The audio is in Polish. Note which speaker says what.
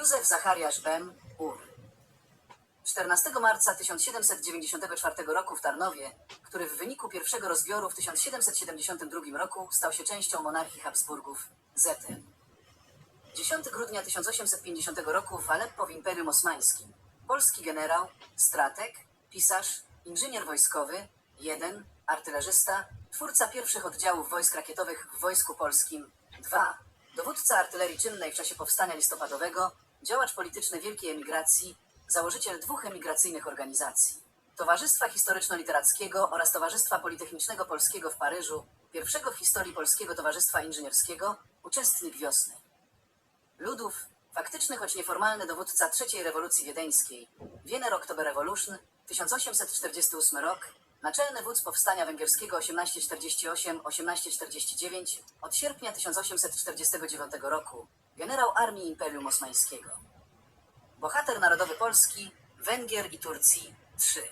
Speaker 1: Józef Zachariasz Bem, Ur. 14 marca 1794 roku w Tarnowie, który w wyniku pierwszego rozbioru w 1772 roku stał się częścią monarchii Habsburgów, Zetel. 10 grudnia 1850 roku w Aleppo w Imperium Osmańskim. Polski generał, strateg, pisarz, inżynier wojskowy, jeden, artylerzysta, twórca pierwszych oddziałów wojsk rakietowych w Wojsku Polskim, dwa, dowódca artylerii czynnej w czasie powstania listopadowego, działacz polityczny wielkiej emigracji, założyciel dwóch emigracyjnych organizacji. Towarzystwa Historyczno-Literackiego oraz Towarzystwa Politechnicznego Polskiego w Paryżu, pierwszego w historii Polskiego Towarzystwa Inżynierskiego, uczestnik wiosny ludów, faktyczny, choć nieformalny dowódca III rewolucji wiedeńskiej, Wiener October Revolution, 1848 rok, naczelny wódz powstania węgierskiego 1848-1849, od sierpnia 1849 roku, generał Armii Imperium Osmańskiego. Bohater narodowy Polski, Węgier i Turcji 3.